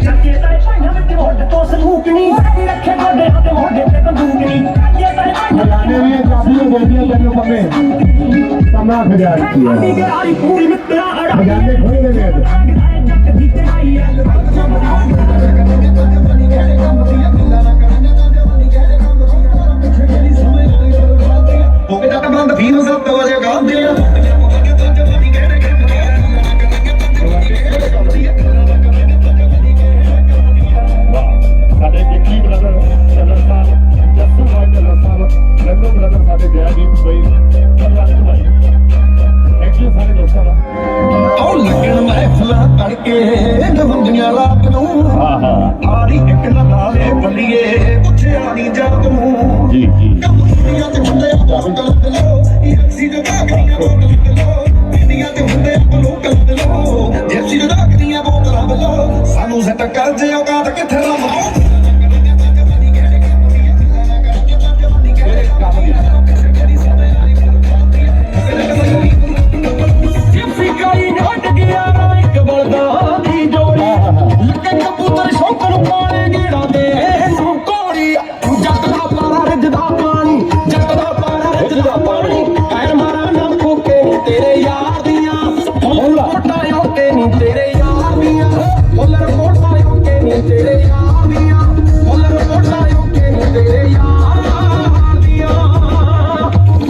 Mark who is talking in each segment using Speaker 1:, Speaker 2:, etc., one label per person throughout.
Speaker 1: ਚੱਕੇ ਤਾਂ ਭਾਈਆਂ ਵਿੱਚ ਮੋਢ ਤੋਂ ਸੰਦੂਕ ਨਹੀਂ ਰੱਖੇ ਗੋਡਿਆਂ ਤੇ ਮੋਢੇ ਤੇ ਬੰਦੂਕ ਨਹੀਂ ਚੱਕੇ ਤਾਂ
Speaker 2: ਲਾਣੇ ਵੀ ਦੇ ਦਿਆ ਤੈਨੂੰ ਪੰਮੇ। ਕਮਰਾ ਖਜਾ ਦਿੱਤੀ ਹੈ
Speaker 1: ਗਾੜੀ ਪੂਰੀ ਮਿੱਤਰਾ ਅੜਾ
Speaker 2: ਖਜ਼ਾਨੇ ਖੋਲ ਦੇ ਦੇ
Speaker 3: ਹਾਰੀ ਇੱਕ ਨਾ ਲਾਵੇ ਬੱਲੀਏ ਪੁੱਛਿਆ ਨਹੀਂ ਜਦ ਨੂੰ।
Speaker 2: ਜੀ ਜੀ।
Speaker 3: ਦੁਨੀਆ ਤੇ ਹੁੰਦੇ ਆ ਬੋਤਲ ਲੋ ਇਹ ਜੋ ਕਾਗਰੀਆਂ ਬੋਤਲ ਲੋ ਦੁਨੀਆ ਤੇ ਹੁੰਦੇ ਆ ਲੋਕ ਲੋ। ਜੇ ਜੋ ਕਾਗਰੀਆਂ ਬੋਤਲ ਲੋ ਸਾਨੂੰ ਸੱਟ ਕਰ ਜੇ ਔਕਾਤ ਕਿੱਥੇ ਰਮੋ
Speaker 1: ਜਿਪਸੀ ਦੀਆਂ ਫੁੱਲ ਕੋਟਾ ਓਕੇ ਨੀ ਤੇਰੇ ਯਾਰ ਦੀਆਂ ਫੁੱਲ ਕੋਟਾ ਓਕੇ ਨੀ ਤੇਰੇ ਯਾਰ ਦੀਆਂ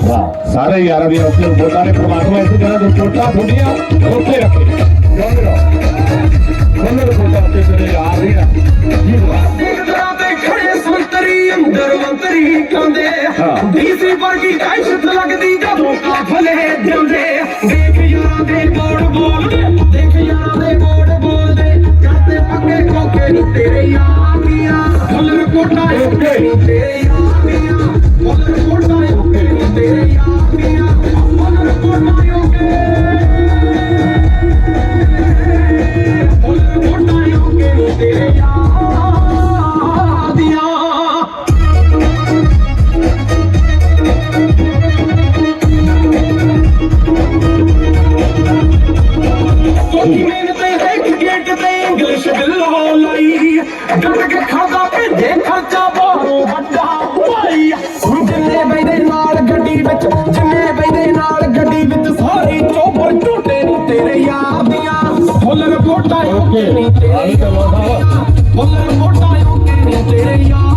Speaker 2: ਵਾਹ ਸਾਰੇ ਯਾਰਾਂ ਦੀ ਉੱਤੇ ਬੋਲਾਂ ਨੇ ਪ੍ਰਮਾਤਮਾ ਇਸੇ ਜਗ੍ਹਾ ਤੋਂ ਚੋਟਾਂ ਥੋੜੀਆਂ ਉੱਤੇ ਰੱਖੇ। ਰਹੋ ਉਹਨਾਂ ਦੇ ਕੋਲ ਤੇ ਤੇਰੇ ਯਾਰ ਨਹੀਂ ਆ ਜੀ ਵਾਹ
Speaker 1: ਅੰਦਰ ਮੰਤਰੀ ਕਹਿੰਦੇ। ਡੀਸੀ ਵਰਗੀ ਦਹਿਸ਼ਤ ਤੇਰੇ ਯਾਰ ਦੀਆਂ ਫੁੱਲਰ ਕੋਟਾ ਨੀ ਤੇਰੇ ਜੱਟ ਕੇ ਖਾਦਾ ਭੇਜੇ ਖਰਚਾ ਬਾਹਰੋਂ ਵੱਡਾ। ਭਾਈ ਹੁਣ ਜਿੰਨੇ ਬੈਦੇ ਨਾਲ ਗੱਡੀ ਵਿੱਚ ਜਿੰਨੇ ਬੈਦੇ ਨਾਲ ਗੱਡੀ ਵਿੱਚ ਸਾਰੇ ਚੋਪਰ ਝੂਟੇ ਨੀ ਤੇਰੇ ਯਾਰ ਦੀਆਂ। ਫੁੱਲ ਰਿਪੋਰਟਾਂ ਓਕੇ ਨੀ ਤੇਰੇ ਯਾਰ ਦੀਆਂ। ਫੁੱਲ ਰਿਪੋਰਟਾਂ ਓਕੇ ਤੇਰੇ ਯਾਰ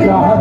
Speaker 1: Yeah.